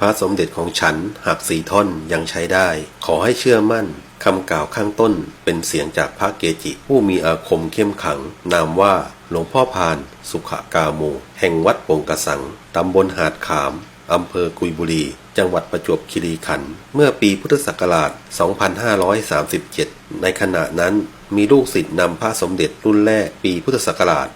พระสมเด็จของฉันหักสี่ท่อนยังใช้ได้ ขอให้เชื่อมั่นคำกล่าวข้างต้นเป็นเสียงจากพระเกจิ ผู้มีอาคมเข้มขัง นามว่าหลวงพ่อพานสุขกาโม แห่งวัดปงกระสัง ตำบลหาดขาม อำเภอกุยบุรี จังหวัดประจวบคีรีขันธ์เมื่อปีพุทธศักราช 2537 ในขณะนั้นมีลูกศิษย์นำพระสมเด็จรุ่นแรกปีพุทธศักราช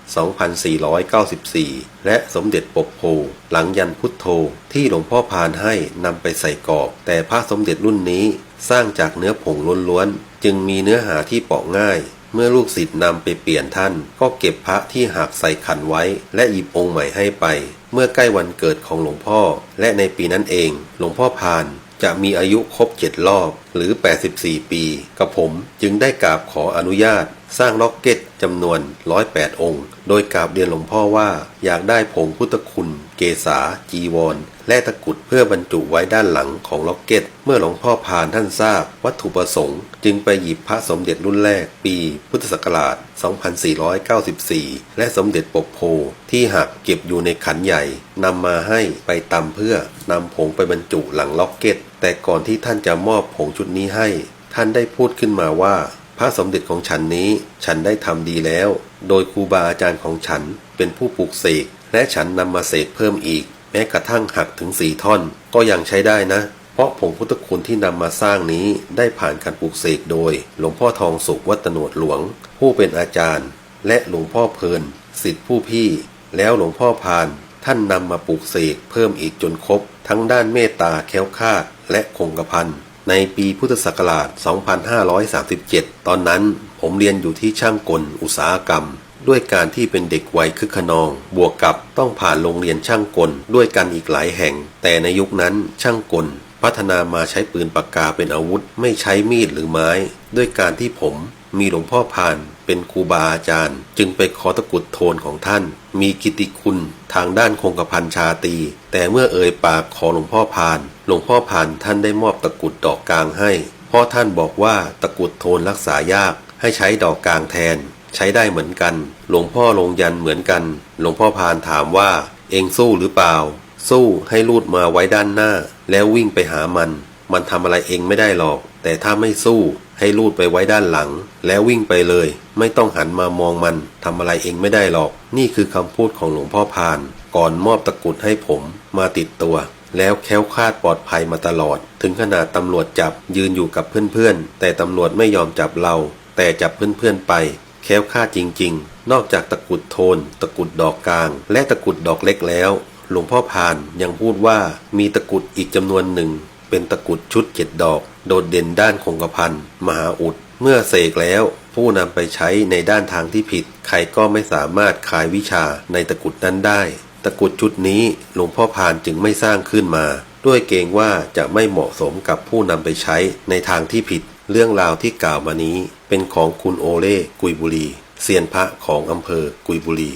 2494 และสมเด็จปกโพหลังยันพุทโธที่หลวงพ่อพานให้นำไปใส่กรอบ แต่พระสมเด็จรุ่นนี้สร้างจากเนื้อผงล้วนๆ จึงมีเนื้อหาที่เปาะง่าย เมื่อลูกศิษย์นำไปเปลี่ยนท่าน ก็เก็บพระที่หักใส่ขันไว้ และหยิบองค์ใหม่ให้ไป เมื่อใกล้วันเกิดของหลวงพ่อ และในปีนั้นเอง หลวงพ่อพาน จะมีอายุครบเจ็ดรอบหรือ 84 ปี กับผมจึงได้กราบขออนุญาต สร้างล็อกเก็ตจำนวน 108 องค์ โดยกราบเรียนหลวงพ่อว่าอยากได้ผงพุทธคุณ กษา จีวร และตะกุดเพื่อบรรจุไว้ด้านหลังของล็อกเก็ต เมื่อหลวงพ่อพานท่านทราบ วัตถุประสงค์ จึงไปหยิบพระสมเด็จรุ่นแรกปี พุทธศักราช 2494 และสมเด็จปกโพที่หักเก็บอยู่ในขันใหญ่นำมาให้ไปตำเพื่อนำผงไปบรรจุหลังล็อกเก็ต แต่ก่อนที่ท่านจะมอบผงชุดนี้ให้ ท่านได้พูดขึ้นมาว่าพระสมเด็จของฉันนี้ฉันได้ทำดีแล้ว โดยครูบาอาจารย์ของฉันเป็นผู้ปลูกเสก และฉันนำมาเสกเพิ่มอีก แม้กระทั่งหักถึงสี่ท่อน ก็ยังใช้ได้นะ เพราะผงพุทธคุณที่นำมาสร้างนี้ได้ผ่านการปลูกเสกโดย หลวงพ่อทองสุขวัตโนดหลวง ผู้เป็นอาจารย์ และหลวงพ่อเพลินสิทธิผู้พี่ แล้วหลวงพ่อพานท่านนำมาปลูกเสกเพิ่มอีกจนครบ ทั้งด้านเมตตาแค้วคาดและคงกระพันในปีพุทธศักราช 2537 ตอนนั้นผมเรียนอยู่ที่ช่างกลอุตสาหกรรม ด้วยการที่เป็นเด็กวัยคึกขนอง บวกกับต้องผ่านโรงเรียนช่างกลด้วยกันอีกหลายแห่ง แต่ในยุคนั้นช่างกล พัฒนามาใช้ปืนปากกาเป็นอาวุธ ไม่ใช้มีดหรือไม้ ด้วยการที่ผมมีหลวงพ่อพานเป็นครูบาอาจารย์ จึงไปขอตะกุดโทนของท่าน มีกิติคุณทางด้านคงกระพันชาตี แต่เมื่อเอ่ยปากขอหลวงพ่อพาน หลวงพ่อพานท่านได้มอบตะกุดดอกกลางให้ เพราะท่านบอกว่าตะกุดโทนรักษายากให้ใช้ดอกกลางแทน ใช้ได้เหมือนกัน หลวงพ่อลงยันเหมือนกัน หลวงพ่อพานถามว่า เองสู้หรือเปล่า สู้ให้ลูดมาไว้ด้านหน้า แล้ววิ่งไปหามัน มันทำอะไรเองไม่ได้หรอก แต่ถ้าไม่สู้ให้ลูดไปไว้ด้านหลัง แล้ววิ่งไปเลย ไม่ต้องหันมามองมันทำอะไรเองไม่ได้หรอก นี่คือคำพูดของหลวงพ่อพาน ก่อนมอบตะกุดให้ผมมาติดตัวแล้วแค้วคลาดปลอดภัยมาตลอด ถึงขนาดตำรวจจับยืนอยู่กับเพื่อนๆ แต่ตำรวจไม่ยอมจับเรา แต่จับเพื่อนๆไป แค้วคลาจริง ๆ นอกจากตะกุดโทน ตะกุดดอกกลาง และตะกุดดอกเล็กแล้ว หลวงพ่อพานยังพูดว่ามีตะกุดอีกจำนวนหนึ่ง เป็นตะกุดชุดเจ็ดดอก โดดเด่นด้านคงกระพันมหาอุด เมื่อเสกแล้ว ผู้นำไปใช้ในด้านทางที่ผิด ใครก็ไม่สามารถคายวิชาในตะกุดนั้นได้ ตะกุดชุดนี้หลวงพ่อพานจึงไม่สร้างขึ้นมา ด้วยเกรงว่าจะไม่เหมาะสมกับผู้นำไปใช้ในทางที่ผิด เรื่องราวที่กล่าวมานี้เป็นของคุณโอเล่กุยบุรีเซียนพระของอำเภอกุยบุรี